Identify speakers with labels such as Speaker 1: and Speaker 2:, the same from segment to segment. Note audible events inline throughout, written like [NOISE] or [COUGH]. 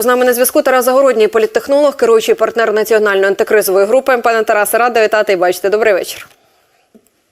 Speaker 1: З нами на зв'язку Тарас Загородній, політтехнолог, керуючий партнер національної антикризової групи. Пане Тарасе, рада вітати і бачите. Добрий вечір.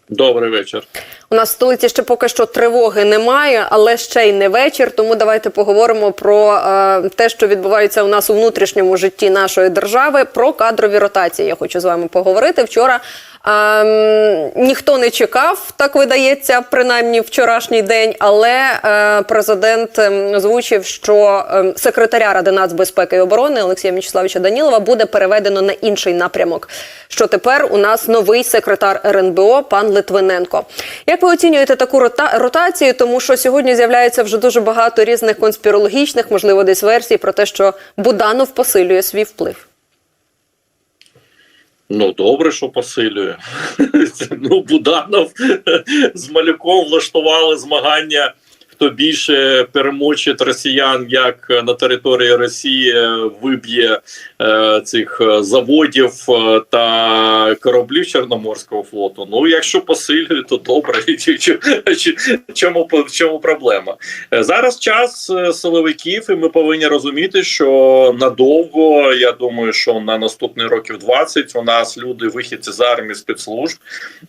Speaker 2: Добрий вечір.
Speaker 1: У нас в столиці ще поки що тривоги немає, але ще й не вечір. Тому давайте поговоримо про е, те, що відбувається у нас у внутрішньому житті нашої держави. Про кадрові ротації. Я хочу з вами поговорити. Вчора е, ніхто не чекав, так видається, принаймні вчорашній день. Але е, президент ем, озвучив, що е, секретаря Ради нацбезпеки і оборони Олексія Мічславича Данілова буде переведено на інший напрямок. Що тепер у нас новий секретар РНБО пан Литвиненко. Як ви оцінюєте таку рота- ротацію? Тому що сьогодні з'являється вже дуже багато різних конспірологічних, можливо, десь версій про те, що Буданов посилює свій вплив.
Speaker 2: Ну добре, що посилює. [LAUGHS] ну, Буданов [LAUGHS] з малюком влаштували змагання. Хто більше перемочить росіян, як на території Росії виб'є е, цих е, заводів е, та кораблів Чорноморського флоту. Ну, якщо посилює, то добре. [LAUGHS] Чому чому проблема? Е, Зараз час е, силовиків, і ми повинні розуміти, що надовго, я думаю, що на наступні років 20 у нас люди, вихідці з армії спецслужб,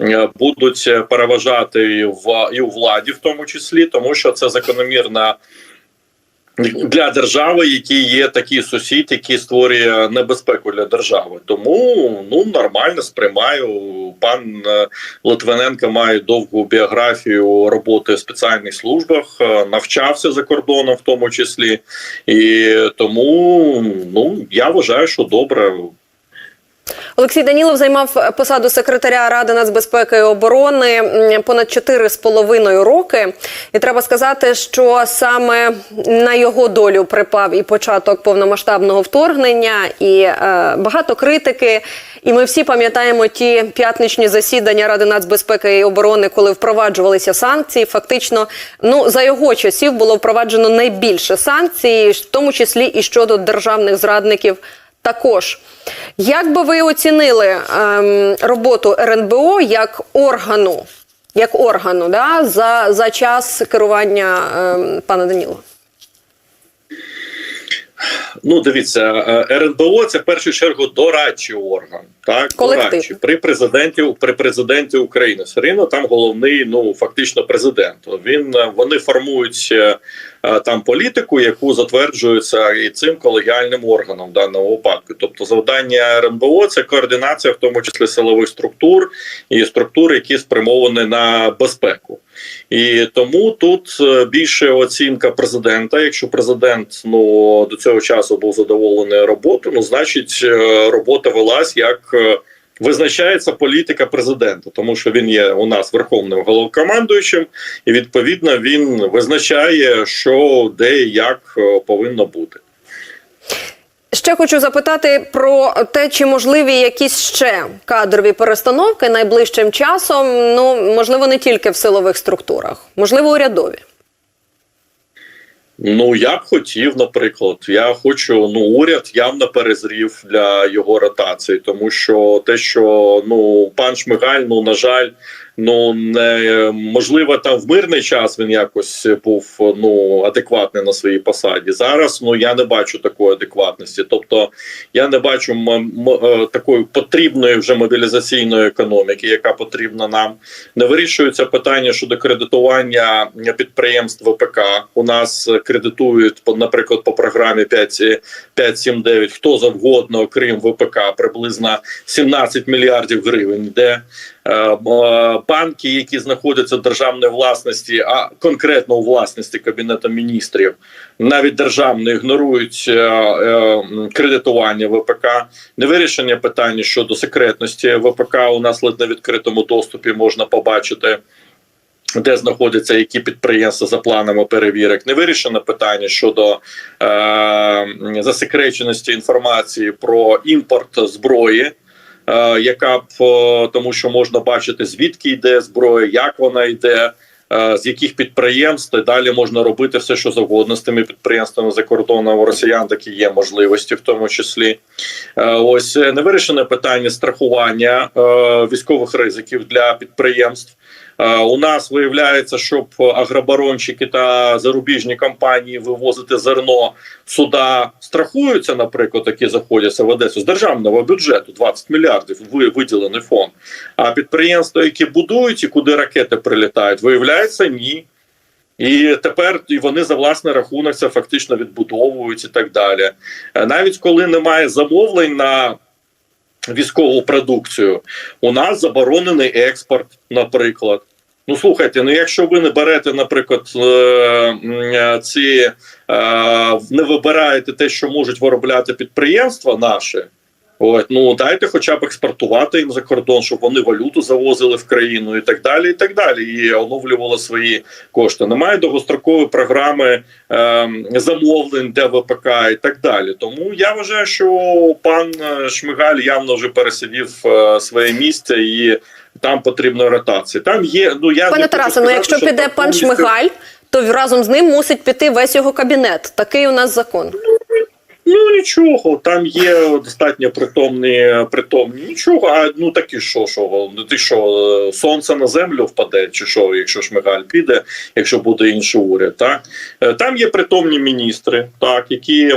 Speaker 2: е, будуть е, переважати в і у владі, в тому числі, тому що це закономірна. Для держави, який є такий сусід, який створює небезпеку для держави, тому ну нормально сприймаю. Пан е, Литвиненко має довгу біографію роботи в спеціальних службах, е, навчався за кордоном, в тому числі, і тому ну я вважаю, що добре.
Speaker 1: Олексій Данілов займав посаду секретаря Ради нацбезпеки і оборони понад 4,5 роки. І треба сказати, що саме на його долю припав і початок повномасштабного вторгнення, і е, багато критики. І ми всі пам'ятаємо ті п'ятничні засідання Ради нацбезпеки і оборони, коли впроваджувалися санкції. Фактично, ну за його часів було впроваджено найбільше санкцій, в тому числі і щодо державних зрадників. Також як би ви оцінили ем, роботу РНБО як органу, як органу да, за, за час керування ем, пана Данілова?
Speaker 2: Ну, дивіться, е, РНБО це в першу чергу дорадчий орган, так
Speaker 1: Колектив.
Speaker 2: дорадчий при президенті при президенті України. Все рівно там головний, ну фактично, президент. Він е, вони формують е, там політику, яку затверджується і цим колегіальним органом в даному випадку. Тобто, завдання РНБО це координація, в тому числі силових структур і структур, які спрямовані на безпеку. І тому тут е, більше оцінка президента. Якщо президент ну до цього часу був задоволений роботою, ну значить е, робота велась як. е, Визначається політика президента, тому що він є у нас верховним головнокомандуючим, і відповідно він визначає, що де і як повинно бути.
Speaker 1: Ще хочу запитати про те, чи можливі якісь ще кадрові перестановки найближчим часом. Ну можливо, не тільки в силових структурах, можливо, урядові.
Speaker 2: Ну я б хотів, наприклад, я хочу. Ну, уряд явно перезрів для його ротації, тому що те, що ну пан Шмигаль, ну на жаль, ну не можливо, там в мирний час він якось був ну адекватний на своїй посаді. Зараз ну я не бачу такої адекватності. Тобто я не бачу е, такої потрібної вже мобілізаційної економіки, яка потрібна нам. Не вирішується питання щодо кредитування підприємств ВПК. У нас кредитують наприклад, по програмі 5, 5.7.9 хто завгодно, окрім ВПК, приблизно 17 мільярдів гривень, де банки, які знаходяться в державній власності, а конкретно у власності кабінету міністрів, навіть державно ігнорують е, е, кредитування ВПК, не вирішення питання щодо секретності ВПК. У нас ледь на відкритому доступі можна побачити. Де знаходяться які підприємства за планами перевірок, не вирішено питання щодо е, засекреченості інформації про імпорт зброї, е, яка б е, тому, що можна бачити звідки йде зброя, як вона йде, е, з яких підприємств і далі можна робити все, що завгодно з тими підприємствами за кордоном у росіян, такі є можливості, в тому числі. Е, Ось е, не вирішене питання страхування е, військових ризиків для підприємств. Е, У нас виявляється, щоб агробаронщики та зарубіжні компанії вивозити зерно суда страхуються, наприклад, які заходяться в Одесу з державного бюджету 20 мільярдів виділений фонд. А підприємства, які будують і куди ракети прилітають, виявляється, ні. І тепер і вони за власний рахунок це фактично відбудовують і так далі. Е, Навіть коли немає замовлень на військову продукцію, у нас заборонений експорт, наприклад. Ну слухайте, ну якщо ви не берете, наприклад, е, ці е, не вибираєте те, що можуть виробляти підприємства наші. От, ну дайте хоча б експортувати їм за кордон, щоб вони валюту завозили в країну і так далі, і так далі, і оновлювали свої кошти. Немає довгострокової програми е, замовлень для ВПК і так далі. Тому я вважаю, що пан е, Шмигаль явно вже пересидів е, своє місце і там потрібна ротація. Там є ну я
Speaker 1: Пане Тарасе, ну якщо піде пан
Speaker 2: повністю-
Speaker 1: Шмигаль, то разом з ним мусить піти весь його кабінет. Такий у нас закон.
Speaker 2: Ну нічого, там є достатньо притомні, притомні. Нічого, а ну такі що, що ну ти що, сонце на землю впаде, чи що, якщо Шмигаль піде, якщо буде інший уряд. Так Е, там є притомні міністри, так які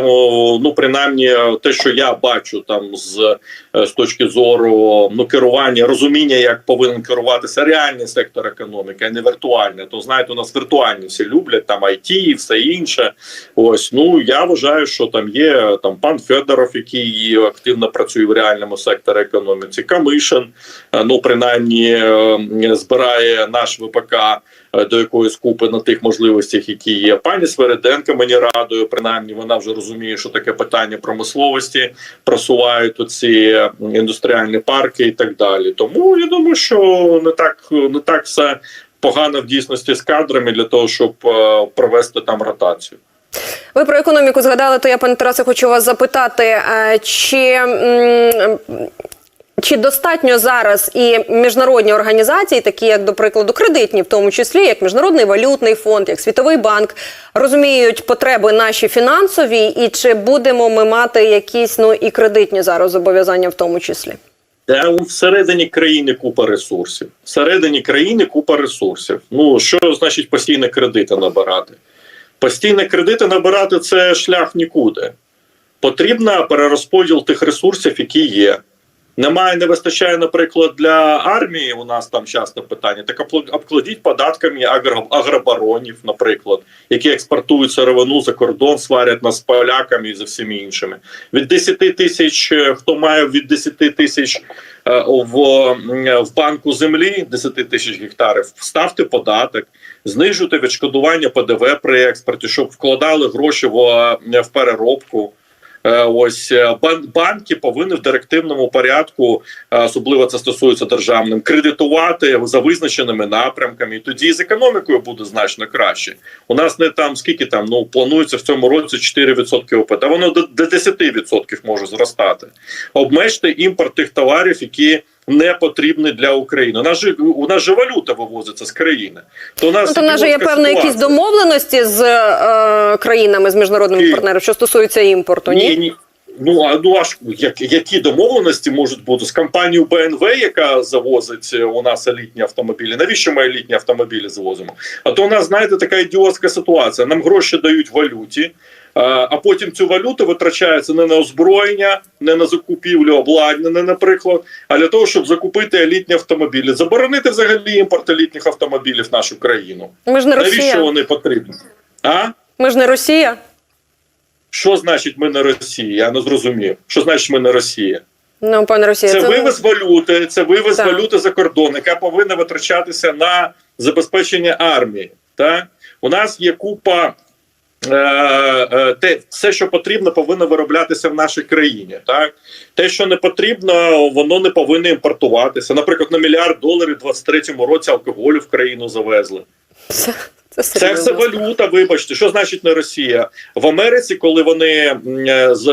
Speaker 2: ну принаймні те, що я бачу там з, е, з точки зору ну керування, розуміння, як повинен керуватися реальний сектор економіки, а не віртуальний. То знаєте, у нас віртуальні всі люблять там IT і все інше. Ось ну я вважаю, що там є там пан Федоров, який активно працює в реальному секторі економіці. Камишин, е, ну принаймні е, збирає наш ВПК е, до якоїсь купи на тих можливостях, які є. Пані Свериденко мені радує, принаймні вона вже розуміє, що таке питання промисловості, просувають оці індустріальні парки і так далі. Тому я думаю, що не так не так все погано в дійсності з кадрами для того, щоб провести там ротацію.
Speaker 1: Ви про економіку згадали, то я, пане Тарасе, хочу вас запитати, е, чи, чи достатньо зараз і міжнародні організації, такі як, до прикладу, кредитні, в тому числі, як Міжнародний валютний фонд, як Світовий банк, розуміють потреби наші фінансові, і чи будемо ми мати якісь ну і кредитні зараз зобов'язання в тому числі?
Speaker 2: Всередині країни купа ресурсів. Всередині країни купа ресурсів. Ну що значить постійно кредити набирати? Постійно кредити набирати це шлях нікуди. Потрібна перерозподіл тих ресурсів, які є. Немає, не вистачає, наприклад, для армії. У нас там часто питання. Так обкла- обкладіть податками агро- агробаронів, наприклад, які експортують сировину за кордон, сварять нас з поляками і за всіми іншими. Від 10 тисяч, е, хто має від 10 тисяч е, в, в банку землі, 10 тисяч гектарів, ставте податок, знижуйте відшкодування ПДВ при експорті, щоб вкладали гроші в, е, в переробку. Е, Ось е, бан- банки повинні в директивному порядку, е, особливо це стосується державним, кредитувати за визначеними напрямками. І тоді з економікою буде значно краще. У нас не там скільки там ну планується в цьому році 4% ОП, а воно до 10% може зростати. Обмежте імпорт тих товарів, які не потрібні для України. У нас же у нас же валюта вивозиться з країни. То у нас
Speaker 1: Ну, то нас же є певно якісь домовленості з е, країнами, з міжнародними партнерами, що стосується імпорту. Ні,
Speaker 2: Ні, ні. Ну а ну аж як, які домовленості можуть бути з компанією БНВ, яка завозить е, у нас елітні автомобілі? Навіщо ми елітні автомобілі завозимо? А то у нас знаєте така ідіотська ситуація. Нам гроші дають в валюті, а, а потім цю валюту витрачається не на озброєння, не на закупівлю обладнання, наприклад, а для того, щоб закупити елітні автомобілі, заборонити взагалі імпорт елітних автомобілів в нашу країну.
Speaker 1: ми ж не
Speaker 2: Навіщо
Speaker 1: Росія.
Speaker 2: вони потрібні? А?
Speaker 1: Ми ж не Росія.
Speaker 2: Що значить ми не Росія? Я не зрозумів. Що значить ми не Росія?
Speaker 1: Ну, пане Росія,
Speaker 2: Це вивез валюти, це вивез
Speaker 1: Так.
Speaker 2: валюти за кордон, яка повинна витрачатися на забезпечення армії. Так? У нас є купа. Е, е, Те, все, що потрібно, повинно вироблятися в нашій країні. Так те, що не потрібно, воно не повинно імпортуватися. Наприклад, на мільярд доларів у 23-му році алкоголю в країну завезли.
Speaker 1: Це, це,
Speaker 2: Це все валюта. Вибачте, що значить не Росія в Америці, коли вони е, з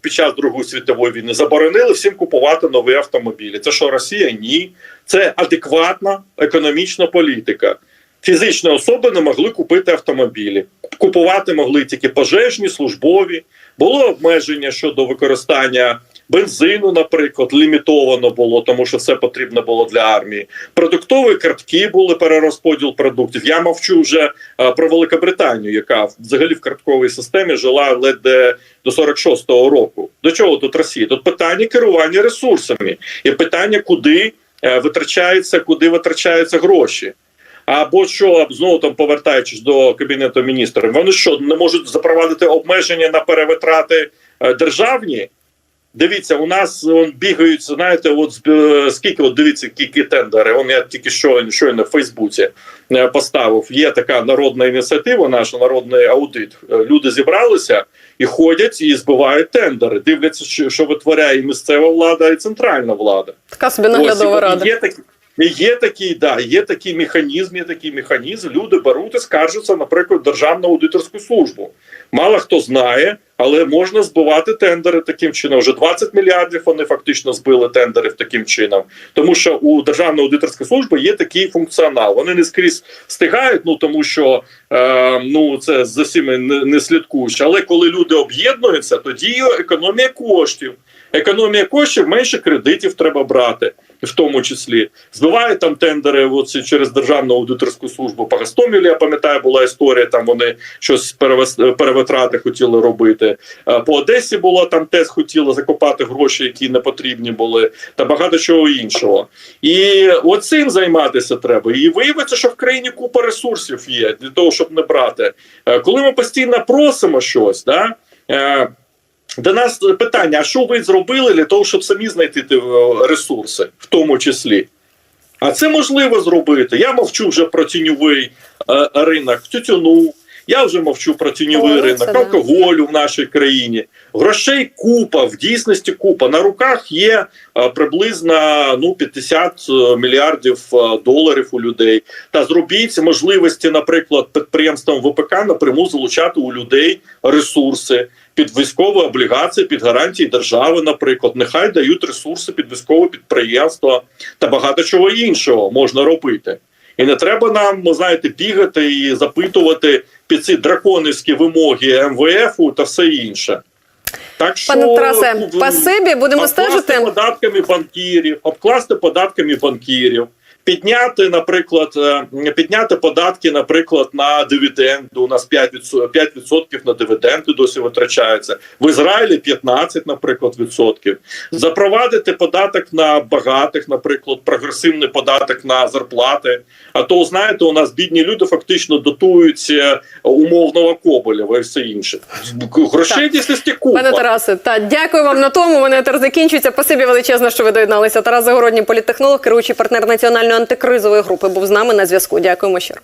Speaker 2: під час Другої світової війни заборонили всім купувати нові автомобілі. Це що Росія? Ні, це адекватна економічна політика. Фізичні особи не могли купити автомобілі. Купувати могли тільки пожежні, службові. Було обмеження щодо використання Бензину, наприклад, лімітовано було, тому що все потрібно було для армії. Продуктові картки були перерозподіл продуктів. Я мовчу вже е, про Великобританію, яка взагалі в картковій системі жила ледь до 46-го року. До чого тут Росія? Тут питання керування ресурсами і питання, куди е, витрачаються, куди витрачаються гроші. Або що знову там повертаючись до кабінету міністрів, вони що не можуть запровадити обмеження на перевитрати е, державні? Дивіться, у нас он, бігають, знаєте, от е, скільки от дивіться, які тендери. Он я тільки що щойно в Фейсбуці е, поставив. Є така народна ініціатива, наш народний аудит. Люди зібралися і ходять і збивають тендери. Дивляться, що, що витворяє і місцева влада, і центральна влада.
Speaker 1: Така собі наглядова
Speaker 2: і
Speaker 1: рада.
Speaker 2: Є такі, є такий, да, є такий механізм, є такий механізм. Люди беруть і скаржаться, наприклад, Державну аудиторську службу. Мало хто знає, але можна збивати тендери таким чином. Вже 20 мільярдів вони фактично збили тендерів таким чином. Тому що у Державної аудиторської служби є такий функціонал. Вони не скрізь встигають, ну тому що е, ну це за всіми не, не слідкуєш. Але коли люди об'єднуються, тоді економія коштів. Економія коштів менше кредитів треба брати, в тому числі збивають там тендери. Оці через державну аудиторську службу по Гастомілі, я пам'ятаю, була історія. Там вони щось перевес- перевитрати хотіли робити. Е, По Одесі було там теж хотіли закопати гроші, які не потрібні були, та багато чого іншого. І оцим займатися треба. І виявиться, що в країні купа ресурсів є для того, щоб не брати. Е, Коли ми постійно просимо щось, да. До нас питання: а що ви зробили для того, щоб самі знайти е, ресурси, в тому числі? А це можливо зробити. Я мовчу вже про тіньовий е, ринок тютюну. Я вже мовчу про тіньовий ринок
Speaker 1: да.
Speaker 2: алкоголю в нашій країні. Грошей купа, в дійсності купа. На руках є е, приблизно ну 50 мільярдів е, доларів у людей. Та зробіть можливості, наприклад, підприємствам ВПК напряму залучати у людей ресурси під військові облігації, під гарантії держави, наприклад, нехай дають ресурси під військове підприємство та багато чого іншого можна робити. І не треба нам, ви знаєте, бігати і запитувати під ці драконівські вимоги МВФу та все інше. Так що
Speaker 1: Пане Тарасе,
Speaker 2: пасибі
Speaker 1: спасибі, будемо
Speaker 2: обкласти
Speaker 1: стежити.
Speaker 2: податками банкірів, обкласти податками банкірів, підняти, наприклад, е, підняти податки, наприклад, на дивіденди. У нас 5%, 5% на дивіденди досі витрачаються. В Ізраїлі 15, наприклад, відсотків. Запровадити податок на багатих, наприклад, прогресивний податок на зарплати. А то знаєте, у нас бідні люди фактично дотують е, умовного Коболєва і все інше. Грошей дійсно купа.
Speaker 1: Пане Тарасе, та дякую вам на тому. Мене тепер закінчується. Спасибі величезно, що ви доєдналися. Тарас Загородній політтехнолог, керуючий партнер національної антикризової групи, був з нами на зв'язку. Дякуємо щиро.